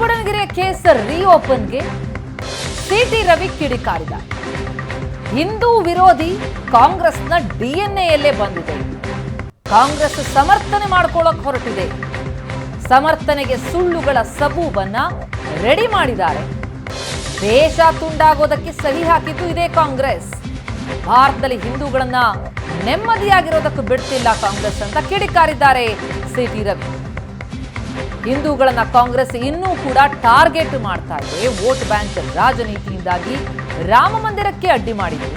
ಬುಡನಗಿರಿಯ case ರೀಓಪನ್ಗೆ C T ಕಿಡಿಕಾರಿದ ಹಿಂದೂ ವಿರೋಧಿ ಕಾಂಗ್ರೆಸ್ನ ಡಿಎನ್ಎಯಲ್ಲೇ ಬಂದಿದೆ. ಕಾಂಗ್ರೆಸ್ ಸಮರ್ಥನೆ ಮಾಡ್ಕೊಳ್ಳೋಕೆ ಹೊರಟಿದೆ. ಸಮರ್ಥನೆಗೆ ಸುಳ್ಳುಗಳ ಸಬೂಬನ್ನ ರೆಡಿ ಮಾಡಿದ್ದಾರೆ. ದೇಶ ತುಂಡಾಗೋದಕ್ಕೆ ಸಹಿ ಹಾಕಿದ್ದು ಇದೇ ಕಾಂಗ್ರೆಸ್. ಭಾರತದಲ್ಲಿ ಹಿಂದೂಗಳನ್ನ ನೆಮ್ಮದಿಯಾಗಿರೋದಕ್ಕೂ ಬಿಡ್ತಿಲ್ಲ ಕಾಂಗ್ರೆಸ್ ಅಂತ ಕಿಡಿಕಾರಿದ್ದಾರೆ ಸಿಟಿ ರವಿ. ಹಿಂದೂಗಳನ್ನ ಕಾಂಗ್ರೆಸ್ ಇನ್ನೂ ಕೂಡ ಟಾರ್ಗೆಟ್ ಮಾಡ್ತಾ ಇದೆ. ವೋಟ್ ಬ್ಯಾಂಕ್ ರಾಜನೀತಿಯಿಂದಾಗಿ ರಾಮ ಮಂದಿರಕ್ಕೆ ಅಡ್ಡಿ ಮಾಡಿದೆ.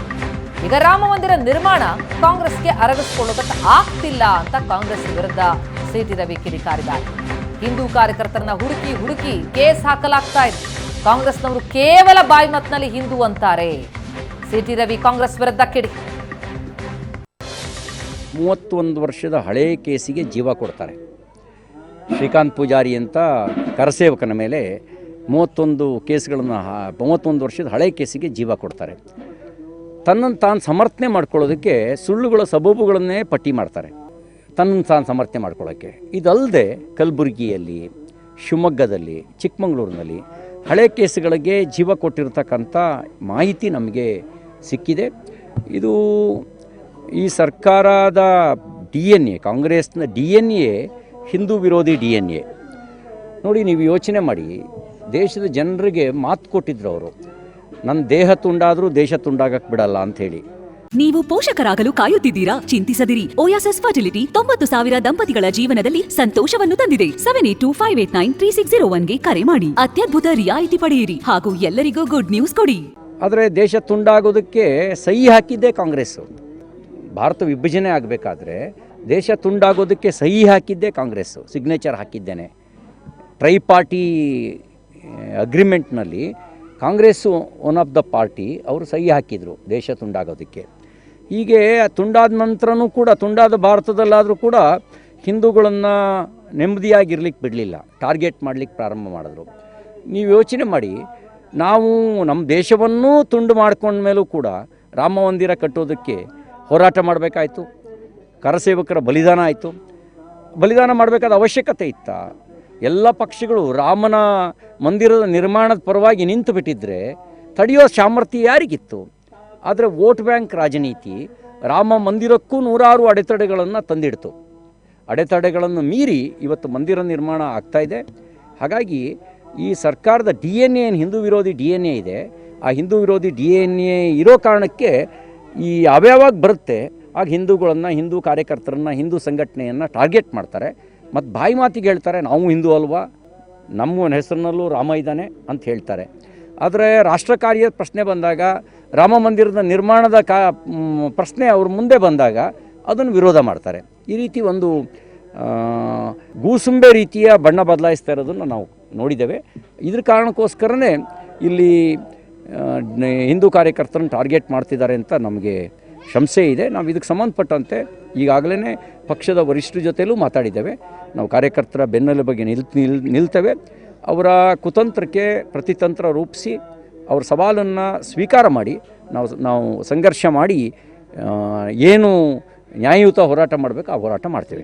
ಈಗ ರಾಮ ಮಂದಿರ ನಿರ್ಮಾಣ ಕಾಂಗ್ರೆಸ್ಗೆ ಅರಗಿಸ್ಕೊಳ್ಳೋದಕ್ಕೆ ಆಗ್ತಿಲ್ಲ ಅಂತ ಕಾಂಗ್ರೆಸ್ ವಿರುದ್ಧ ಸಿಟಿ ರವಿ ಕಿಡಿಕಾರಿದ್ದಾರೆ. ಹಿಂದೂ ಕಾರ್ಯಕರ್ತರನ್ನ ಹುಡುಕಿ ಹುಡುಕಿ ಕೇಸ್ ಹಾಕಲಾಗ್ತಾ ಇದೆ. ಕಾಂಗ್ರೆಸ್ನವರು ಕೇವಲ ಬಾಯಿ ಮತ್ನಲ್ಲಿ ಹಿಂದೂ ಅಂತಾರೆ. ಸಿಟಿ ರವಿ ಕಾಂಗ್ರೆಸ್ ವಿರುದ್ಧ ಕಿಡಿ. ಮೂವತ್ತೊಂದು ವರ್ಷದ ಹಳೆಯ ಕೇಸಿಗೆ ಜೀವ ಕೊಡ್ತಾರೆ. ಶ್ರೀಕಾಂತ್ ಪೂಜಾರಿ ಅಂತ ಕರಸೇವಕನ ಮೇಲೆ ಮೂವತ್ತೊಂದು ಕೇಸ್ಗಳನ್ನು ಮೂವತ್ತೊಂದು ವರ್ಷದ ಹಳೆ ಕೇಸಿಗೆ ಜೀವ ಕೊಡ್ತಾರೆ. ತನ್ನನ್ನು ತಾನು ಸಮರ್ಥನೆ ಮಾಡ್ಕೊಳ್ಳೋದಕ್ಕೆ ಸುಳ್ಳುಗಳ ಸಬೂಬುಗಳನ್ನೇ ಪಟ್ಟಿ ಮಾಡ್ತಾರೆ. ತನ್ನನ್ನು ತಾನು ಸಮರ್ಥನೆ ಮಾಡ್ಕೊಳ್ಳೋಕ್ಕೆ ಇದಲ್ಲದೆ ಕಲಬುರಗಿಯಲ್ಲಿ, ಶಿವಮೊಗ್ಗದಲ್ಲಿ, ಚಿಕ್ಕಮಗಳೂರಿನಲ್ಲಿ ಹಳೆ ಕೇಸುಗಳಿಗೆ ಜೀವ ಕೊಟ್ಟಿರ್ತಕ್ಕಂಥ ಮಾಹಿತಿ ನಮಗೆ ಸಿಕ್ಕಿದೆ. ಇದು ಈ ಸರ್ಕಾರದ ಡಿ ಎನ್ ಎ, ಕಾಂಗ್ರೆಸ್ನ ಡಿ ಎನ್ ಎ ಹಿಂದೂ ವಿರೋಧಿ ಡಿ ಎನ್ ಎ. ನೋಡಿ ನೀವು ಯೋಚನೆ ಮಾಡಿ. ದೇಶದ ಜನರಿಗೆ ಮಾತು ಕೊಟ್ಟಿದ್ರು ಅವರು ನನ್ನ ದೇಹ ತುಂಡಾದರೂ ದೇಶ ತುಂಡಾಗಕ್ಕೆ ಬಿಡಲ್ಲ ಅಂಥೇಳಿ ನೀವು ಪೋಷಕರಾಗಲು ಕಾಯುತ್ತಿದ್ದೀರಾ? ಚಿಂತಿಸದಿರಿ. ಓಯಾಸಸ್ ಫರ್ಟಿಲಿಟಿ ತೊಂಬತ್ತು ಸಾವಿರ ದಂಪತಿಗಳ ಜೀವನದಲ್ಲಿ ಸಂತೋಷವನ್ನು ತಂದಿದೆ. Seven eight two five eight nine three six zero ಒನ್ಗೆ ಕರೆ ಮಾಡಿ. ಅತ್ಯದ್ಭುತ ರಿಯಾಯಿತಿ ಪಡೆಯಿರಿ. ಹಾಗೂ ಎಲ್ಲರಿಗೂ ಗುಡ್ ನ್ಯೂಸ್ ಕೊಡಿ. ಆದರೆ ದೇಶ ತುಂಡಾಗೋದಕ್ಕೆ ಸಹಿ ಹಾಕಿದ್ದೇ ಕಾಂಗ್ರೆಸ್ ಭಾರತ ವಿಭಜನೆ ಆಗಬೇಕಾದ್ರೆ ದೇಶ ತುಂಡಾಗೋದಕ್ಕೆ ಸಹಿ ಹಾಕಿದ್ದೆ ಕಾಂಗ್ರೆಸ್ಸು ಸಿಗ್ನೇಚರ್ ಹಾಕಿದ್ದೇನೆ. Tri party ಅಗ್ರಿಮೆಂಟ್ನಲ್ಲಿ Congress one of the party ಅವರು ಸಹಿ ಹಾಕಿದರು ದೇಶ ತುಂಡಾಗೋದಕ್ಕೆ. ಹೀಗೆ ತುಂಡಾದ ನಂತರನೂ ಕೂಡ, ತುಂಡಾದ ಭಾರತದಲ್ಲಾದರೂ ಕೂಡ ಹಿಂದೂಗಳನ್ನು ನೆಮ್ಮದಿಯಾಗಿರ್ಲಿಕ್ಕೆ ಬಿಡಲಿಲ್ಲ ಟಾರ್ಗೆಟ್ ಮಾಡಲಿಕ್ಕೆ ಪ್ರಾರಂಭ ಮಾಡಿದ್ರು. ನೀವು ಯೋಚನೆ ಮಾಡಿ, ನಾವು ನಮ್ಮ ದೇಶವನ್ನೂ ತುಂಡು ಮಾಡ್ಕೊಂಡ ಮೇಲೂ ಕೂಡ ರಾಮ ಮಂದಿರ ಕಟ್ಟೋದಕ್ಕೆ ಹೋರಾಟ ಮಾಡಬೇಕಾಯ್ತು. ಕರಸೇವಕರ ಬಲಿದಾನ ಆಯಿತು. ಬಲಿದಾನ ಮಾಡಬೇಕಾದ ಅವಶ್ಯಕತೆ ಇತ್ತ. ಎಲ್ಲ ಪಕ್ಷಗಳು ರಾಮನ ಮಂದಿರದ ನಿರ್ಮಾಣದ ಪರವಾಗಿ ನಿಂತು ಬಿಟ್ಟಿದ್ರೆ ತಡೆಯೋ ಸಾಮರ್ಥ್ಯ ಯಾರಿಗಿತ್ತು? ಆದರೆ ವೋಟ್ ಬ್ಯಾಂಕ್ ರಾಜನೀತಿ ರಾಮ ಮಂದಿರಕ್ಕೂ ನೂರಾರು ಅಡೆತಡೆಗಳನ್ನು ತಂದಿಡ್ತು. ಅಡೆತಡೆಗಳನ್ನು ಮೀರಿ ಇವತ್ತು ಮಂದಿರ ನಿರ್ಮಾಣ ಆಗ್ತಾಯಿದೆ ಹಾಗಾಗಿ ಈ ಸರ್ಕಾರದ ಡಿ ಎನ್ ಎ ಹಿಂದೂ ವಿರೋಧಿ ಡಿ ಎನ್ ಎ ಇದೆ, ಆ ಹಿಂದೂ ವಿರೋಧಿ ಡಿ ಎನ್ ಎ ಇರೋ ಕಾರಣಕ್ಕೆ ಈ ಯಾವ್ಯಾವಾಗ ಬರುತ್ತೆ ಆಗ ಹಿಂದೂಗಳನ್ನು, ಹಿಂದೂ ಕಾರ್ಯಕರ್ತರನ್ನು, ಹಿಂದೂ ಸಂಘಟನೆಯನ್ನು ಟಾರ್ಗೆಟ್ ಮಾಡ್ತಾರೆ. ಮತ್ತು ಬಾಯಿ ಮಾತಿಗೆ ಹೇಳ್ತಾರೆ, ನಾವು ಹಿಂದೂ ಅಲ್ವಾ? ನಮ್ಮ ಹೆಸರಿನಲ್ಲೂ ರಾಮ ಇದ್ದಾನೆ ಅಂತ ಹೇಳ್ತಾರೆ. ಆದರೆ ರಾಷ್ಟ್ರ ಕಾರ್ಯದ ಪ್ರಶ್ನೆ ಬಂದಾಗ, ರಾಮ ಮಂದಿರದ ನಿರ್ಮಾಣದ ಕಾ ಪ್ರಶ್ನೆ ಅವ್ರ ಮುಂದೆ ಬಂದಾಗ ಅದನ್ನು ವಿರೋಧ ಮಾಡ್ತಾರೆ. ಈ ರೀತಿ ಒಂದು ಗೂಸುಂಬೆ ರೀತಿಯ ಬಣ್ಣ ಬದಲಾಯಿಸ್ತಾ ಇರೋದನ್ನು ನಾವು ನೋಡಿದ್ದೇವೆ. ಇದ್ರ ಕಾರಣಕ್ಕೋಸ್ಕರನೇ ಇಲ್ಲಿ ಹಿಂದೂ ಕಾರ್ಯಕರ್ತರನ್ನು ಟಾರ್ಗೆಟ್ ಮಾಡ್ತಿದ್ದಾರೆ ಅಂತ ನಮಗೆ ಶಂಸೆ ಇದೆ. ನಾವು ಇದಕ್ಕೆ ಸಂಬಂಧಪಟ್ಟಂತೆ ಈಗಾಗಲೇ ಪಕ್ಷದ ವರಿಷ್ಠರ ಜೊತೆಯಲ್ಲೂ ಮಾತಾಡಿದ್ದೇವೆ. ನಾವು ಕಾರ್ಯಕರ್ತರ ಬೆನ್ನೆಲ ಬಗ್ಗೆ ನಿಲ್ ನಿಲ್, ನಿಲ್ತೇವೆ. ಅವರ ಕುತಂತ್ರಕ್ಕೆ ಪ್ರತಿತಂತ್ರ ರೂಪಿಸಿ ಅವ್ರ ಸವಾಲನ್ನು ಸ್ವೀಕಾರ ಮಾಡಿ, ನಾವು ನಾವು ಸಂಘರ್ಷ ಮಾಡಿ ಏನು ನ್ಯಾಯಯುತ ಹೋರಾಟ ಮಾಡಬೇಕು ಆ ಹೋರಾಟ ಮಾಡ್ತೇವೆ.